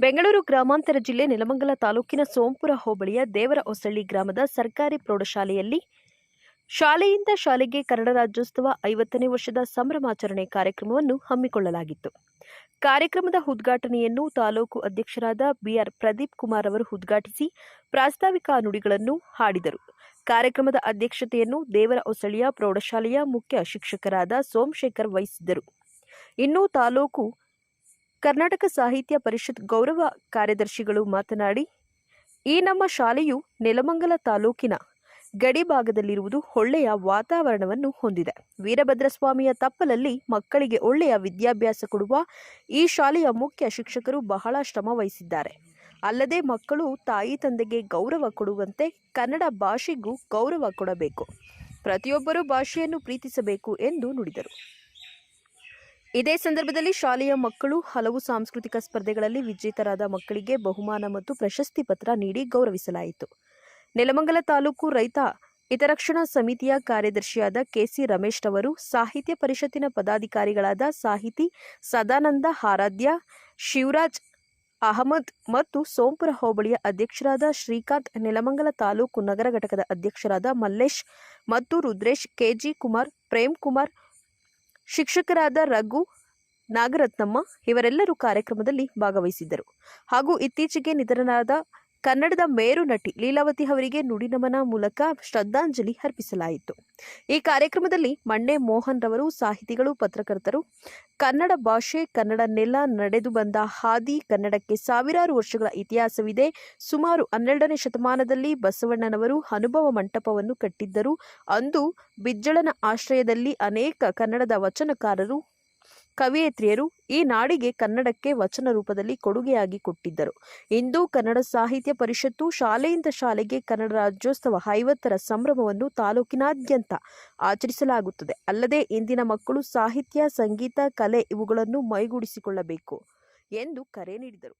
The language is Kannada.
ಬೆಂಗಳೂರು ಗ್ರಾಮಾಂತರ ಜಿಲ್ಲೆ ನೆಲಮಂಗಲ ತಾಲೂಕಿನ ಸೋಂಪುರ ಹೋಬಳಿಯ ದೇವರ ಹೊಸಳ್ಳಿ ಗ್ರಾಮದ ಸರ್ಕಾರಿ ಪ್ರೌಢಶಾಲೆಯಲ್ಲಿ ಶಾಲೆಯಿಂದ ಶಾಲೆಗೆ ಕನ್ನಡ ರಾಜ್ಯೋತ್ಸವ ಐವತ್ತನೇ ವರ್ಷದ ಸಂಭ್ರಮಾಚರಣೆ ಕಾರ್ಯಕ್ರಮವನ್ನು ಹಮ್ಮಿಕೊಳ್ಳಲಾಗಿತ್ತು. ಕಾರ್ಯಕ್ರಮದ ಉದ್ಘಾಟನೆಯನ್ನು ತಾಲೂಕು ಅಧ್ಯಕ್ಷರಾದ ಬಿಆರ್ ಪ್ರದೀಪ್ ಕುಮಾರ್ ಅವರು ಉದ್ಘಾಟಿಸಿ ಪ್ರಾಸ್ತಾವಿಕ ನುಡಿಗಳನ್ನು ಹಾಡಿದರು. ಕಾರ್ಯಕ್ರಮದ ಅಧ್ಯಕ್ಷತೆಯನ್ನು ದೇವರ ಹೊಸಳಿಯ ಪ್ರೌಢಶಾಲೆಯ ಮುಖ್ಯ ಶಿಕ್ಷಕರಾದ ಸೋಮಶೇಖರ್ ವಹಿಸಿದ್ದರು. ಇನ್ನು ತಾಲೂಕು ಕರ್ನಾಟಕ ಸಾಹಿತ್ಯ ಪರಿಷತ್ ಗೌರವ ಕಾರ್ಯದರ್ಶಿಗಳು ಮಾತನಾಡಿ, ಈ ನಮ್ಮ ಶಾಲೆಯು ನೆಲಮಂಗಲ ತಾಲೂಕಿನ ಗಡಿ ಭಾಗದಲ್ಲಿರುವುದು ಒಳ್ಳೆಯ ವಾತಾವರಣವನ್ನು ಹೊಂದಿದೆ. ವೀರಭದ್ರಸ್ವಾಮಿಯ ತಪ್ಪಲಲ್ಲಿ ಮಕ್ಕಳಿಗೆ ಒಳ್ಳೆಯ ವಿದ್ಯಾಭ್ಯಾಸ ಕೊಡುವ ಈ ಶಾಲೆಯ ಮುಖ್ಯ ಶಿಕ್ಷಕರು ಬಹಳ ಶ್ರಮ ವಹಿಸಿದ್ದಾರೆ ಅಲ್ಲದೆ ಮಕ್ಕಳು ತಾಯಿ ತಂದೆಗೆ ಗೌರವ ಕೊಡುವಂತೆ ಕನ್ನಡ ಭಾಷೆಗೂ ಗೌರವ ಕೊಡಬೇಕು. ಪ್ರತಿಯೊಬ್ಬರೂ ಭಾಷೆಯನ್ನು ಪ್ರೀತಿಸಬೇಕು ಎಂದು ನುಡಿದರು. ಇದೇ ಸಂದರ್ಭದಲ್ಲಿ ಶಾಲೆಯ ಮಕ್ಕಳು ಹಲವು ಸಾಂಸ್ಕೃತಿಕ ಸ್ಪರ್ಧೆಗಳಲ್ಲಿ ವಿಜೇತರಾದ ಮಕ್ಕಳಿಗೆ ಬಹುಮಾನ ಮತ್ತು ಪ್ರಶಸ್ತಿ ಪತ್ರ ನೀಡಿ ಗೌರವಿಸಲಾಯಿತು. ನೆಲಮಂಗಲ ತಾಲೂಕು ರೈತ ಹಿತರಕ್ಷಣಾ ಸಮಿತಿಯ ಕಾರ್ಯದರ್ಶಿಯಾದ ಕೆಸಿ ರಮೇಶ್ ರವರು, ಸಾಹಿತ್ಯ ಪರಿಷತ್ತಿನ ಪದಾಧಿಕಾರಿಗಳಾದ ಸಾಹಿತಿ ಸದಾನಂದ ಆರಾಧ್ಯ ಶಿವರಾಜ್ ಅಹಮದ್ ಮತ್ತು ಸೋಂಪುರ ಹೋಬಳಿಯ ಅಧ್ಯಕ್ಷರಾದ ಶ್ರೀಕಾಂತ್, ನೆಲಮಂಗಲ ತಾಲೂಕು ನಗರ ಘಟಕದ ಅಧ್ಯಕ್ಷರಾದ ಮಲ್ಲೇಶ್ ಮತ್ತು ರುದ್ರೇಶ್, ಕೆಜಿ ಕುಮಾರ್ ಪ್ರೇಮ್ ಕುಮಾರ್ ಶಿಕ್ಷಕರಾದ ರಘು ನಾಗರತ್ನಮ್ಮ ಇವರೆಲ್ಲರೂ ಕಾರ್ಯಕ್ರಮದಲ್ಲಿ ಭಾಗವಹಿಸಿದ್ದರು. ಹಾಗೂ ಇತ್ತೀಚೆಗೆ ನಿಧನರಾದ ಕನ್ನಡದ ಮೇರು ನಟಿ ಲೀಲಾವತಿ ಅವರಿಗೆ ನುಡಿನಮನ ಮೂಲಕ ಶ್ರದ್ಧಾಂಜಲಿ ಅರ್ಪಿಸಲಾಯಿತು. ಈ ಕಾರ್ಯಕ್ರಮದಲ್ಲಿ ಮಣ್ಣೆ ಮೋಹನ್ ರವರು, ಸಾಹಿತಿಗಳು, ಪತ್ರಕರ್ತರು, ಕನ್ನಡ ಭಾಷೆ, ಕನ್ನಡ ನೆಲ, ನಡೆದು ಬಂದ ಹಾದಿ, ಕನ್ನಡಕ್ಕೆ ಸಾವಿರಾರು ವರ್ಷಗಳ ಇತಿಹಾಸವಿದೆ. ಸುಮಾರು ಹನ್ನೆರಡನೇ ಶತಮಾನದಲ್ಲಿ ಬಸವಣ್ಣನವರು ಅನುಭವ ಮಂಟಪವನ್ನು ಕಟ್ಟಿದ್ದರು. ಅಂದು ಬಿಜ್ಜಳನ ಆಶ್ರಯದಲ್ಲಿ ಅನೇಕ ಕನ್ನಡದ ವಚನಕಾರರು ಕವಿಯತ್ರಿಯರು ಈ ನಾಡಿಗೆ ಕನ್ನಡಕ್ಕೆ ವಚನ ರೂಪದಲ್ಲಿ ಕೊಡುಗೆಯಾಗಿ ಕೊಟ್ಟಿದ್ದರು. ಇಂದು ಕನ್ನಡ ಸಾಹಿತ್ಯ ಪರಿಷತ್ತು ಶಾಲೆಯಿಂದ ಶಾಲೆಗೆ ಕನ್ನಡ ರಾಜ್ಯೋತ್ಸವ ಐವತ್ತರ ಸಂಭ್ರಮವನ್ನು ತಾಲೂಕಿನಾದ್ಯಂತ ಆಚರಿಸಲಾಗುತ್ತದೆ. ಅಲ್ಲದೆ ಇಂದಿನ ಮಕ್ಕಳು ಸಾಹಿತ್ಯ, ಸಂಗೀತ, ಕಲೆ ಇವುಗಳನ್ನು ಮೈಗೂಡಿಸಿಕೊಳ್ಳಬೇಕು ಎಂದು ಕರೆ ನೀಡಿದರು.